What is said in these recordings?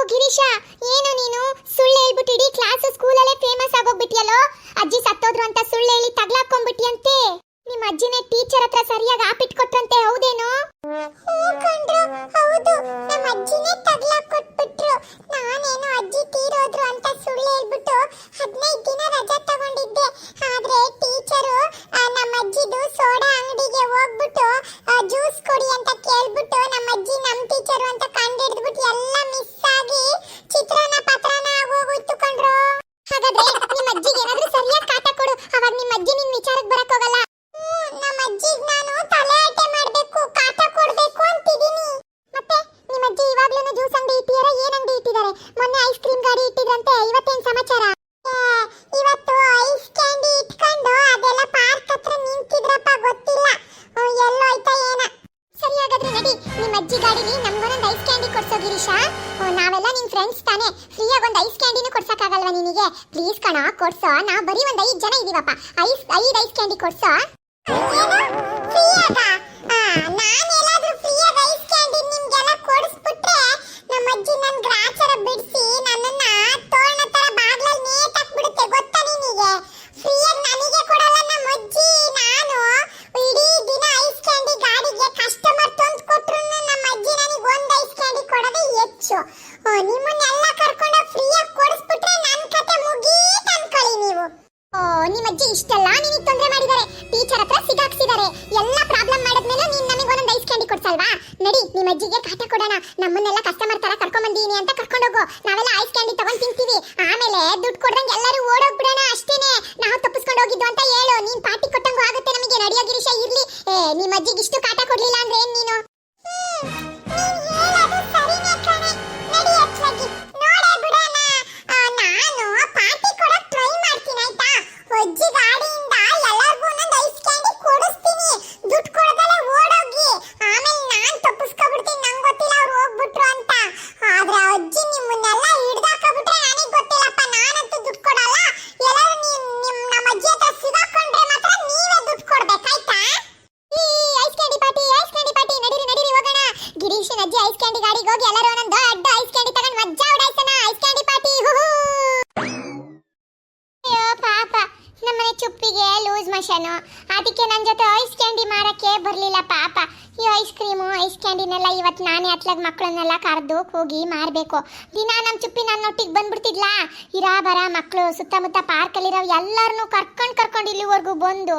ಅಯ್ಯೋ ಗಿರೀಶ, ಏನು ನೀನು? ಸುಳ್ಳು ಹೇಳ್ಬಿಟ್ಟು ಇಡೀ ಕ್ಲಾಸ್ ಸ್ಕೂಲಲ್ಲೇ ಫೇಮಸ್ ಆಗೋಗ್ಬಿಟ್ಟಿಯಲ್ಲೋ ಅಜ್ಜಿ ಸತ್ತೋದ್ರು ಅಂತ ಸುಳ್ಳು ಹೇಳಿ ತಗ್ಲಾಕೊಂಡ್ಬಿಟ್ಟಿಯಂತೆ ನಿಮ್ಮ ಅಜ್ಜಿನೇ ಟೀಚರ್ ಹತ್ರ ಸರಿಯಾಗಿ ಆಪಿಟ್ಕೊಟ್ರಂತೆ, ಹೌದೇನೋ? ಹೌದು. ನಮ್ಮ ಅಜ್ಜಿನೇ ತಗ್ಲಾಕ್ ಕೊಟ್ಬಿಟ್ರು ನಾನೇನು ಅಜ್ಜಿ ತೀರೋದ್ರು ಅಂತ ಸುಳ್ಳು ಹೇಳ್ಬಿಟ್ಟು ಅಜ್ಜಿ ನಿನ್ ವಿಚಾರಕ್ಕೆ ಬರಕ್ ಹೋಗಲ್ಲ. ಗಾಡಿಲಿ ನಮ್ಗೊಂದೊಂದು ಐಸ್ ಕ್ಯಾಂಡಿ ಕೊಡ್ಸೋ ಗಿರೀಶ. ನಾವೆಲ್ಲ ನಿನ್ ಫ್ರೆಂಡ್ಸ್ ತಾನೇ. ಫ್ರೀಯಾಗಿ ಒಂದು ಐಸ್ ಕ್ಯಾಂಡಿನೂ ಕೊಡ್ಸಕ್ಕಾಗಲ್ವಾ ನಿನಗೆ? ಪ್ಲೀಸ್ ಕಣ, ಕೊಡ್ಸೋ. ನಾವು ಬರೀ ಒಂದು ಐದು ಜನ ಇದೀವಪ್ಪ. ಐಸ್, ಐದು ಐಸ್ ಕ್ಯಾಂಡಿ ಕೊಡ್ಸೋ. ನಾನೆಲ್ಲಾದ್ರೂ ಐಸ್ ಕ್ಯಾಂಡಿ ಗಾಡಿಗೆ ಹೋಗಿ ಎಲ್ಲರೂ ಒಂದೊಂದು ದೊಡ್ಡ ಐಸ್ ಕ್ಯಾಂಡಿ ತಗೊಂಡು ಮಜ್ಜಾ ಉಡಾಯ್ಸೋಣ ಐಸ್ ಕ್ಯಾಂಡಿ ಪಾರ್ಟಿ ಅಯ್ಯೋ, ಪಾಪ. ನಮ್ಮನೆ ಚುಪ್ಪಿಗೆ ಲೂಸ್ ಮಷನು. ಅದಕ್ಕೆ ನನ್ನ ಜೊತೆ ಐಸ್ ಕ್ಯಾಂಡಿ ಮಾರಕ್ಕೆ ಬರಲಿಲ್ಲ ಪಾಪ. ಈ ಐಸ್ ಕ್ರೀಮು ಐಸ್ ಕ್ಯಾಂಡಿನೆಲ್ಲ ಇವತ್ತು ನಾನೇ ಅತ್ಲಾಗ ಮಕ್ಕಳನ್ನೆಲ್ಲ ಕರೆದು ಹೋಗಿ ಮಾರಬೇಕು. ದಿನ ನಮ್ಮ ಚುಪ್ಪಿ ನನ್ನ ಒಟ್ಟಿಗೆ ಬಂದ್ಬಿಡ್ತಿದ್ಲಾ? ಇರಾ ಬರ ಮಕ್ಕಳು ಸುತ್ತಮುತ್ತ ಪಾರ್ಕಲ್ಲಿರೋ ಎಲ್ಲರನ್ನೂ ಕರ್ಕೊಂಡು ಕರ್ಕೊಂಡು ಇಲ್ಲಿವರೆಗೂ ಬಂದು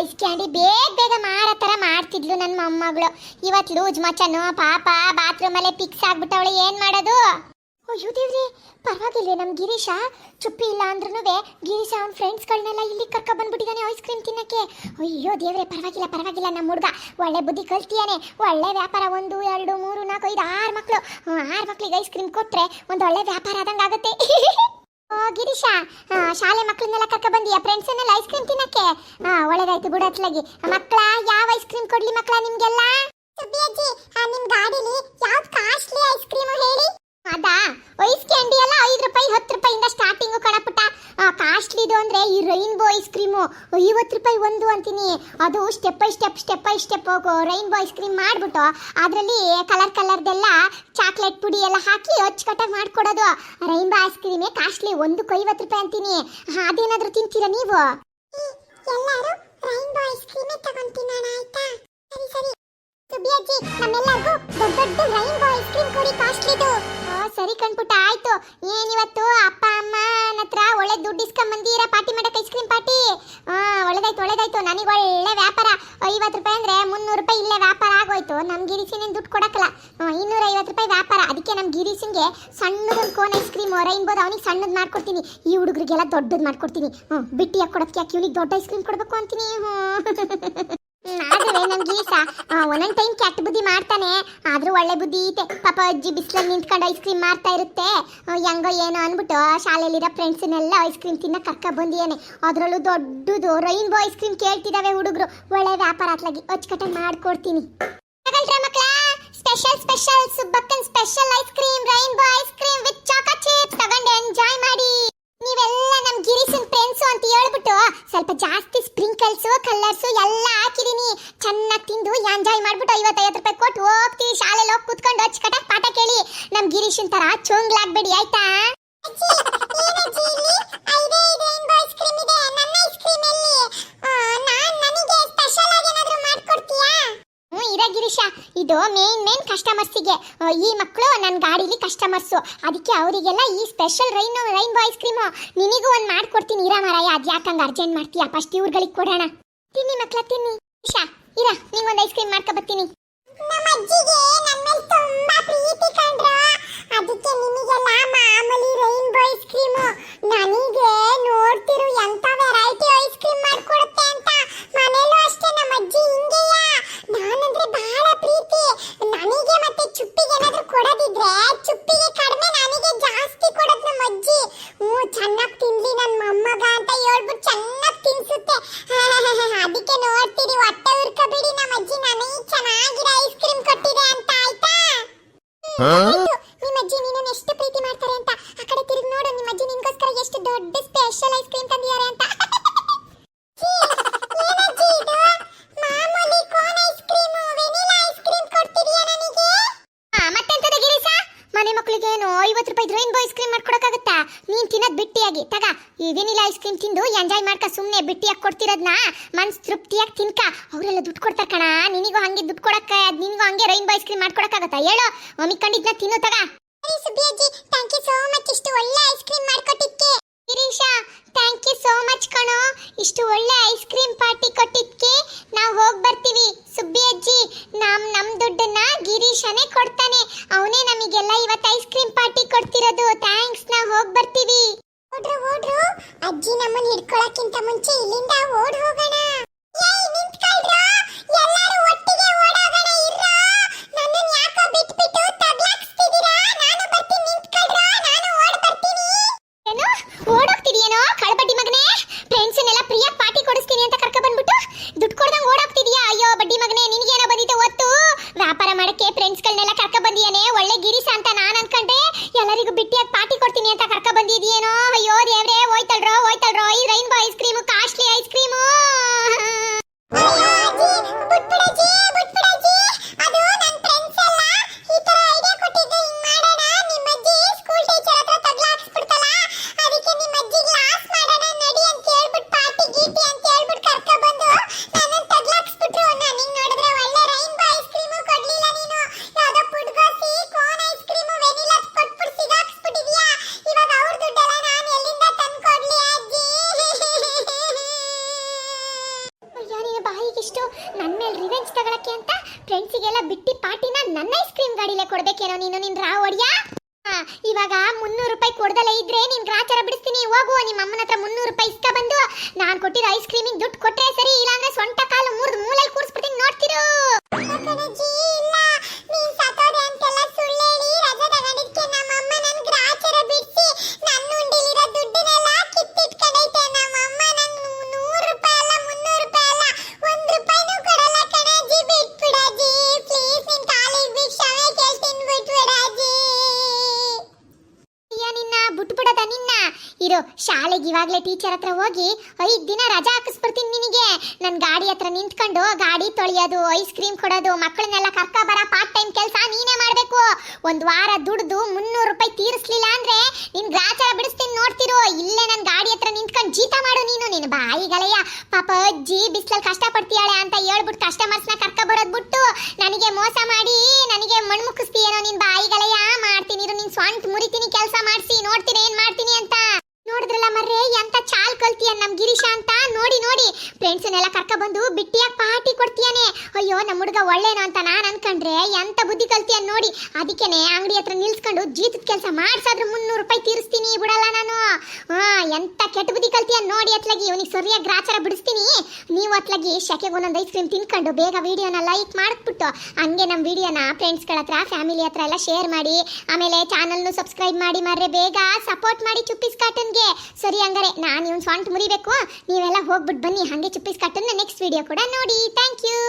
ಐಸ್ ಕ್ಯಾಂಡಿ ಬೇಗ ಬೇಗ ಮಾರೋ ಥರ ಮಾಡ್ತಿದ್ಲು ನನ್ನ ಮೊಮ್ಮಗಳು. ಇವತ್ತು ಲೂಜ್ ಮಚ್ಚನು, ಪಾಪ ಬಾತ್ರೂಮಲ್ಲೇ ಪಿಕ್ಸ್ ಆಗ್ಬಿಟ್ಟವಳು, ಏನು ಮಾಡೋದು? ಅಯ್ಯೋ ದೇವ್ರಿ ಪರವಾಗಿಲ್ಲ ನಮ್ಮ ಗಿರೀಶ ಚುಪ್ಪಿ ಇಲ್ಲ ಅಂದ್ರೂ ಗಿರೀಶ ಅವ್ನ ಫ್ರೆಂಡ್ಸ್ಗಳನ್ನೆಲ್ಲ ಇಲ್ಲಿ ಕರ್ಕೊ ಬಂದ್ಬಿಟ್ಟಿದ್ದಾನೆ ಐಸ್ ಕ್ರೀಮ್ ತಿನ್ನಕ್ಕೆ. ಅಯ್ಯೋ ದೇವ್ರೆ, ಪರವಾಗಿಲ್ಲ ಪರವಾಗಿಲ್ಲ ನಮ್ಮ ಹುಡುಗ. ಒಳ್ಳೆ ಬುದ್ಧಿ ಕಲ್ತಿಯಾನೆ. ಒಳ್ಳೆ ವ್ಯಾಪಾರ ಒಂದು, ಎರಡು, ಮೂರು, ನಾಲ್ಕು, ಐದು, ಆರು ಮಕ್ಕಳು ಆರು ಮಕ್ಳಿಗೆ ಐಸ್ ಕ್ರೀಮ್ ಕೊಟ್ಟರೆ ಒಂದು ಒಳ್ಳೆ ವ್ಯಾಪಾರ ಆದಂಗೆ ಆಗುತ್ತೆ. ಓ, ಗಿರೀಶ ಶಾಲೆ ಮಕ್ಕಳನ್ನೆಲ್ಲ ಕರ್ಕ ಬಂದಿಯಾ? ಫ್ರೆಂಡ್ಸನ್ನೆಲ್ಲ ಐಸ್ ಕ್ರೀಮ್ ತಿನ್ನಕ್ಕೆ? ಒಳ್ಳೇದಾಯ್ತು ಬಿಡು ಅತ್ಲಾಗಿ. ಮಕ್ಕಳ ಯಾವ ಐಸ್ ಕ್ರೀಮ್ ಕೊಡ್ಲಿ ಮಕ್ಕಳ ನಿಮ್ಗೆಲ್ಲ? ಅಜ್ಜಿ ನಿಮ್ ಗಾಡಿಲಿ ಯಾವ್ದು ಕಾಸ್ಟ್ಲಿ ಐಸ್ ಕ್ರೀಮ್ ಹೇಳಿ? ಅದಾ? ಐಸ್ ಕ್ಯಾಂಡಿ ಎಲ್ಲ ಐದು ರೂಪಾಯಿ, ಹತ್ತು ರೂಪಾಯಿಂದ ಸ್ಟಾರ್ಟಿಂಗು ಕಣಪುಟ್ಟ ಕಾಸ್ಟ್ಲಿದು ಅಂದ್ರೆ ಈ ರೈನ್ಬೋ ಐಸ್ ಕ್ರೀಮು ಐವತ್ತು ರೂಪಾಯಿ ಒಂದು ಅಂತೀನಿ. ಅದು step by step step by step rainbow ice cream ಮಾಡ್ಬಿಟ್ಟು ಅದರಲ್ಲಿ ಕಲರ್ ಕಲರ್ದೆಲ್ಲ ಚಾಕ್ಲೇಟ್ ಪುಡಿ ಎಲ್ಲ ಹಾಕಿ ಅಚ್ಚುಕಟ್ಟಾಗಿ ಮಾಡ್ಕೊಡೋದು. ರೈನ್ಬೋ ಐಸ್ ಕ್ರೀಮೇ ಕಾಸ್ಟ್ಲಿ ಒಂದಕ್ಕೆ ಐವತ್ತು ರೂಪಾಯಿ ಅಂತೀನಿ. ಅದೇನಾದ್ರೂ ತಿಂತೀರಾ ನೀವು? ಎಲ್ಲರೂ ರೈನ್ಬೋ ಐಸ್ ಕ್ರೀಮೇ ತಗೊಂಡ್ ತಿನ್ನೋಣ ಆಯ್ತಾ? ಸರಿ ಸರಿ. ಅಜ್ಜಿ ದೊಡ್ಡ ದೊಡ್ಡ ರೈನ್ಬೋ ಸರಿ ಕಣ್ಪುಟ್ಟ, ಆಯ್ತು. ಏನಿವತ್ತು ಅಪ್ಪ, ಅಮ್ಮ ಹತ್ರ ಒಳ್ಳೆ ದುಡ್ಡು ಇಸ್ಕೊಂಬಂದಿರ ಪಾರ್ಟಿ ಮಾಡಕ್ಕೆ ಐಸ್ ಕ್ರೀಮ್ ಪಾರ್ಟಿ? ಹಾ ಒಳ್ಳೇದಾಯ್ತು ಒಳ್ಳೇದಾಯ್ತು. ನನಗೆ ಒಳ್ಳೆ ವ್ಯಾಪಾರ. ಐವತ್ತು ರೂಪಾಯಿ ಅಂದ್ರೆ ಮುನ್ನೂರು ರೂಪಾಯಿ ಇಲ್ಲೇ ವ್ಯಾಪಾರ ಆಗೋಯ್ತು. ನಮ್ಮ ಗಿರೀಸಿನ ದುಡ್ಡು ಕೊಡಕ್ಕಲ್ಲ. ಇನ್ನೂರ ಐವತ್ತು ರೂಪಾಯಿ ವ್ಯಾಪಾರ. ಅದಕ್ಕೆ ನಮ್ ಗಿರೀಸಿಂಗೆ ಸಣ್ಣದೊಂದು ಕೋನ್ ಐಸ್ ಕ್ರೀಮ್ ರೈನ್ಬೋದು ಅವನಿಗೆ ಸಣ್ಣದ್ ಮಾಡ್ಕೊಡ್ತೀನಿ. ಈ ಹುಡುಗರಿಗೆಲ್ಲ ದೊಡ್ಡದು ಮಾಡ್ಕೊಡ್ತೀನಿ. ಹ್ಞೂ ಬಿಟ್ಟಿಯಾಗಿ ಕೊಡೋದಕ್ಕೆ ಇವನಿಗೆ ದೊಡ್ಡ ಐಸ್ ಕ್ರೀಮ್ ಕೊಡಬೇಕು ಅಂತೀನಿ. ಹ್ಞೂ ಆದ್ರೆ ನಮ್ ಗೀಸ ಒಂದೊಂದ್ ಟೈಮ್ ಕೆಟ್ಟ ಬುದ್ಧಿ ಮಾಡ್ತಾನೆ, ಆದ್ರೂ ಒಳ್ಳೆ ಬುದ್ಧಿ ಐತೆ. ಪಾಪ ಅಜ್ಜಿ ಬಿಸಿಲಲ್ಲಿ ನಿಂತ್ಕೊಂಡು ಐಸ್ ಕ್ರೀಮ್ ಮಾಡ್ತಾ ಇರುತ್ತೆ. ಹೆಂಗೋ ಏನೋ ಅನ್ಬಿಟ್ಟು ಶಾಲೆಯಲ್ಲಿರೋ ಫ್ರೆಂಡ್ಸ್ನೆಲ್ಲ ಐಸ್ ಕ್ರೀಮ್ ತಿನ್ನ ಕರ್ಕ ಬಂದಿಯಾನೆ ಅದ್ರಲ್ಲೂ ದೊಡ್ಡದು ರೈನ್ಬೋ ಐಸ್ ಕ್ರೀಮ್ ಕೇಳ್ತಿದಾವೆ ಹುಡುಗರು. ಒಳ್ಳೆ ವ್ಯಾಪಾರ ಅತ್ಲಾಗಿ ಅಚ್ಚುಕಟ್ಟಾಗಿ ಮಾಡ್ಕೊಡ್ತೀನಿ. Special special ಸುಬ್ಬಕ್ಕನ್ special ice cream rainbow ice cream with choco chips ತಗೊಂಡು ಎಂಜಾಯ್ ಮಾಡಿ. ನೀವೆಲ್ಲ ನಮ್ ಗಿರೀಶನ್ ಫ್ರೆಂಡ್ಸು ಅಂತ ಹೇಳ್ಬಿಟ್ಟು ಸ್ವಲ್ಪ ಜಾಸ್ತಿ ಸ್ಪ್ರಿಂಕಲ್ಸ್ ಕಲರ್ಸ್ ಎಲ್ಲ ಹಾಕಿದೀನಿ ಚೆನ್ನಾಗಿ ತಿಂದು ಎಂಜಾಯ್ ಮಾಡ್ಬಿಟ್ಟು ಐವತ್ತೈವತ್ತು ರೂಪಾಯಿ ಕೊಟ್ಟು ಹೋಗ್ತೀವಿ ಶಾಲೆಲಿ ಹೋಗಿ ಕುತ್ಕೊಂಡು ಅಚ್ಚುಕಟ್ಟಾಗಿ ಪಾಠ ಕೇಳಿ ನಮ್ ಗಿರೀಶನ್ ತರ ಚೋಂಗ್ಲಾಗ್ಬೇಡಿ ಆಯ್ತಾ ಹ್ಞೂ ಇರ ಗಿರೀಶ ಇದು ಮೇನ್ ಮೇನ್ ಕಸ್ಟಮರ್ಸಿಗೆ ಈ ಮಕ್ಕಳು ನನ್ನ ಗಾಡೀಲಿ ಕಸ್ಟಮರ್ಸು ಅದಕ್ಕೆ ಅವರಿಗೆಲ್ಲ ಈ special rain rainbow ice cream ನಿನಗೂ ಒಂದು ಮಾಡ್ಕೊಡ್ತೀನಿ. ಇರ ಮಾರಾಯ, ಅದು ಯಾಕಂಗೆ ಅರ್ಜೆಂಟ್ ಮಾಡ್ತೀಯ? ಫಸ್ಟ್ ಇವ್ರುಗಳಿಗೆ ಕೊಡೋಣ. ತಿನ್ನಿ ಮಕ್ಳ, ತಿನ್ನಿ. ಇಶಾ, ಇರ, ನಿಂಗೊಂದು ಐಸ್ ಕ್ರೀಮ್ ಮಾಡ್ಕೊಬತ್ತೀನಿ ನಮ್ಮ ಅಜ್ಜಿಗೆ ನನ್ನ ಸ್ಪೆಷಲ್ ಐಸ್ ಕ್ರೀಮ್ ತಂದಿದ್ದಾರೆ ಅಂತ. ಐವತ್ತು ರೂಪಾಯಿ ರೈನ್ಬೋ ಐಸ್ ಕ್ರೀಮ್ ಮಾಡ್ಕೊಡಕ್ಕಾಗತ್ತಾ? ನೀನ್ ತಿನ್ನೋದ್ ಬಿಟ್ಟಿಯಾಗಿ. ತಗ, ಈ ವೆನಿಲಾ ಐಸ್ ಕ್ರೀಮ್ ತಿಂದು ಎಂಜಾಯ್ ಮಾಡ್ಕ ಸುಮ್ಮನೆ ಬಿಟ್ಟಿಯಾಗಿ ಕೊಡ್ತಿರೋದ್ನ? ಮನ್ಸ್ ತೃಪ್ತಿಯಾಗಿ ತಿನ್ಕ. ಅವರೆಲ್ಲ ದುಡ್ಡು ಕೊಡ್ತಾರ ಕಣ. ನಿನಿಗೂ ಹಂಗೆ ದುಡ್ಡು ಕೊಡಕ್ಕ, ನಿನಿಗೂ ಹಂಗೆ ರೈನ್ಬೋ ಐಸ್ ಕ್ರೀಮ್ ಮಾಡ್ಕೊಡಕ್ಕಾಗತ್ತಾ? ಹೇಳು. ಮಮ್ಮಿ ಕಂಡಿದ್ನ ತಿನ್ನು, ತಗ. ಸುಬ್ಬಿ ಅಜ್ಜಿ ಥ್ಯಾಂಕ್ ಯು ಸೋ ಮಚ್ ಇಷ್ಟು ಒಳ್ಳೆ ice cream ಮಾಡ್ಕೊಟ್ಟಿದ್ಕೆ. Girish thank you so much ಕಣೋ. ಇಷ್ಟು ಒಳ್ಳೆ ಐಸ್ ಕ್ರೀಮ್ ಪಾರ್ಟಿ ಕೊಟ್ಟಿದ್ಕೆ ನಾವು ಹೋಗಿ ಬರ್ತೀವಿ. ಸುಬ್ಬಿ ಅಜ್ಜಿ, ನಮ್ ನಮ್ ದುಡ್ಡನ್ನ ಗಿರೀಶನೇ ಕೊಡ್ತಾನೆ. ಅವನೇ ನಮಗೆಲ್ಲ ಇವತ್ತು ಐಸ್ ಕ್ರೀಮ್ ಪಾರ್ಟಿ ಕೊಡ್ತಿರೋದು. ಥ್ಯಾಂಕ್ಸ್ ನಾವು ಹೋಗಿ ಬರ್ತೀವಿ. ಓಡ್ರು ಓಡ್ರು ಅಜ್ಜಿ ನಮ್ಮನ್ನ ಹಿಡ್ಕೊಳಕ್ಕಿಂತ ಮುಂಚೆ ಇಲ್ಲಿಂದ ಓಡ್ ಹೋಗೋಣ. ಎಲ್ಲರೂ ಒಟ್ಟಿಗೆ ಇರ್ರಾ. ಯಾಕೋ ಬಿಟ್ಬಿಟ್ಟು ತಗ್ಲಾಕ್ಸ್ತಿದ್ದೀರಾ ನಾನು ಬರ್ತೀನಿ ನಿಂತ್ಕೊಳ್ರು ನಾನು ಓಡ್ ಬರ್ತೀನಿ ಏನು ಓಡೋಗ್ತಿದೀಯೇನೋ ಕಳ್ಬಡ್ಡಿ ಮಗನೇ ಫ್ರೆಂಡ್ಸನ್ನೆಲ್ಲ ಪ್ರಿಯಾಗ್ ಪಾರ್ಟಿ ಕೊಡಿಸ್ತೀನಿ ಅಂತ ಕರ್ಕ ಬಂದ್ಬಿಟ್ಟು ದುಡ್ಡು ಕೊಡ್ದಂಗ್ ಓಡೋಗ್ತಿದೀಯಾ ಅಯ್ಯೋ ಬಡ್ಡಿ ಮಗನೇ ನಿನಗೇನೋ ಬಂದಿತ್ತು ಒತ್ತು ವ್ಯಾಪಾರ ಮಾಡಕ್ಕೆ ಫ್ರೆಂಡ್ಸ್ಗಳನ್ನೆಲ್ಲ ಕರ್ಕ ಬಂದಿಯಾನೆ ಒಳ್ಳೆ ಗಿರೀಶ ಅಂತ ನಾನ್ ಅನ್ಕೊಂಡ್ರೆ ಎಲ್ಲರಿಗೂ ಬಿಟ್ಟಿಯಾಗಿ ಪಾರ್ಟಿ ಕೊಡ್ತೀನಿ ಅಂತ ಕರ್ಕ ಬಂದಿದೀಯೇನೋ ನಿನ್ನ ನನ್ನ ಮೇಲೆ ರಿವೆಂಜ್ ತಗೊಳಕ್ಕೆ ಅಂತ ಫ್ರೆಂಡ್ಸಿಗೆಲ್ಲ ಬಿಟ್ಟಿ ಪಾರ್ಟಿನ ನನ್ನ ಐಸ್ ಕ್ರೀಮ್ ಗಾಡಿಲೇ ಕೊಡ್ಬೇಕೇನೋ ನೀನು ನಿನ್ ರಾ ಒಡಿಯಾ ಇವಾಗ ಮುನ್ನೂರು ರೂಪಾಯಿ ಕೊಡ್ದಲೇ ಇದ್ರೆ ನಿನ್ ಗ್ರಾಚಾರ ಬಿಡಿಸ್ತೀನಿ. ಹೋಗು ನಿಮ್ಮ ಅಮ್ಮನ ಹತ್ರ ಮುನ್ನೂರು ರೂಪಾಯಿ ಇಸ್ಕ ಬಂದು. ನಾನು ಕೊಟ್ಟಿರೋ ಐಸ್ ಕ್ರೀಮಿಗೆ ದುಡ್ಡು ಕೊಟ್ರೆ ಸರಿ, ಇಲ್ಲಾಂದ್ರೆ ಸೊಂಟ ಕಾಲು ಮೂರ್ದು ಮೂಲೆಯಲ್ಲಿ ಕೂರಿಸ್ಬಿಡ್ತೀನಿ. ನೋಡ್ತಿರು? ಇರು ಶಾಲೆಗೆ ಇವಾಗಲೇ ಟೀಚರ್ ಹತ್ರ ಹೋಗಿ, ಐದು ದಿನ ರಜಾ ಹಾಕಿಸ್ಬಿಡ್ತೀನಿ ನಿನಗೆ. ನನ್ನ ಗಾಡಿ ಹತ್ರ ನಿಂತ್ಕೊಂಡು ಗಾಡಿ ತೊಳೆಯೋದು ಐಸ್ ಕ್ರೀಮ್ ಕೊಡೋದು, ಮಕ್ಕಳನ್ನೆಲ್ಲ ಕರ್ಕ ಬರ ಪಾರ್ಟ್ ಟೈಮ್ ಕೆಲಸ ನೀನೇ ಮಾಡಬೇಕು. ಒಂದು ವಾರ ದುಡ್ದು ಮುನ್ನೂರು ರೂಪಾಯಿ ತೀರಿಸ್ಲಿಲ್ಲ ಅಂದ್ರೆ ನಿನ್ ಗ್ರಾಚಾರ ಬಿಡಿಸ್ತೀನಿ ನೋಡ್ತಿರು. ಇಲ್ಲೇ ನನ್ನ ಗಾಡಿ ಹತ್ರ ನಿಂತ್ಕೊಂಡು ಜೀತ ಮಾಡು ನೀನು. ನಿನ್ನ ಬಾಯಿಗಳೆಯ. ಪಾಪ ಅಜ್ಜಿ ಬಿಸಿಲಲ್ಲಿ ಕಷ್ಟ ಪಡ್ತೀಯಾಳೆ ಅಂತ ಹೇಳ್ಬಿಟ್ಟು ಕಸ್ಟಮರ್ಸ್ನ ಕರ್ಕ ಬರೋದ್ ಬಿಟ್ಟು ನನಗೆ ಮೋಸ ಮಾಡಿ ನನಗೆ ಮಣ್ಣು ಮುಕ್ಕಿಸ್ತೀಯೇನೋ ನಿನ್ ಬಾಯಿಗಳೆಯ ಮಾಡ್ತೀನಿ ಇರು ನಿನ್ ಸ್ವಂತ ಮುರಿತೀನಿ ಕೆಲಸ ಮಾಡಿಸಿ ನೋಡ್ತೀನಿ ಏನ್ ಮಾಡ್ತೀನಿ ಅಂತ ನೋಡಿದ್ರಲ್ಲ ಮರ್ರೆ ಎಂತ ಚಾಲ್ ಕಲ್ತಿಯ ನಮ್ ಗಿರೀಶ ಅಂತ ನೋಡಿ ನೋಡಿ ಫ್ರೆಂಡ್ಸ್ನೆಲ್ಲ ಕರ್ಕ ಬಂದು ಬಿಟ್ಟಿಯಾಗಿ ಪಾರ್ಟಿ ಕೊಡ್ತೀಯಾನೆ. ಅಯ್ಯೋ ನಮ್ಮ ಹುಡುಗ ಒಳ್ಳೇನೋ ಅಂತ ನಾನು ಅನ್ಕೊಂಡ್ರೆ ಎಂತ ಬುದ್ಧಿ ಕಲ್ತಿಯ ನೋಡಿ. ಅದಕ್ಕೇನೆ ಅಂಗಡಿ ಹತ್ರ ನಿಲ್ಸ್ಕೊಂಡು ಜೀತದ ಕೆಲಸ ಮಾಡ್ಸಾದ್ರು ಮುನ್ನೂರು ರೂಪಾಯಿ ತೀರಿಸ್ತೀನಿ ಬಿಡಲ್ಲ ನಾನು. ಹಾ, ಎಂತ ಕೆಟ್ಟ ಬುದ್ಧಿ ಕಲ್ತಿಯ ನೋಡಿ ಅತ್ಲಾಗಿ. ಇವನಿಗೆ ಸರಿಯಾಗಿ ಗ್ರಾಚಾರ ಬಿಡಿಸ್ತೀನಿ. ನೀವು ಅತ್ಲಾಗಿ ಶೆಕೆಗೆ ಒಂದೊಂದು ಐಸ್ ಕ್ರೀಮ್ ತಿನ್ಕೊಂಡು ಬೇಗ ವಿಡಿಯೋನ ಲೈಕ್ ಮಾಡಿಬಿಟ್ಟು, ಹಂಗೆ ನಮ್ಮ ವಿಡಿಯೋನ ಫ್ರೆಂಡ್ಸ್ಗಳ ಹತ್ರ ಫ್ಯಾಮಿಲಿ ಹತ್ರ ಎಲ್ಲ ಶೇರ್ ಮಾಡಿ, ಆಮೇಲೆ ಚಾನಲ್ನು ಸಬ್ಸ್ಕ್ರೈಬ್ ಮಾಡಿ ಮಾರ್ರೆ ಬೇಗ ಸಪೋರ್ಟ್ ಮಾಡಿ ಚುಪ್ಪಿಸ್ ಕಾಟನ್ಗೆ ಸರಿ ಹಂಗಾರೆ, ನಾನು ಇವ್ನು ಸ್ವಂತ ಮುರಿಬೇಕು. ನೀವೆಲ್ಲ ಹೋಗ್ಬಿಟ್ಟು ಬನ್ನಿ, ಹಾಗೆ ಚುಪ್ಪಿಸ್ ಕಾಟನ್ನ ನೆಕ್ಸ್ಟ್ ವಿಡಿಯೋ ಕೂಡ ನೋಡಿ. Thank you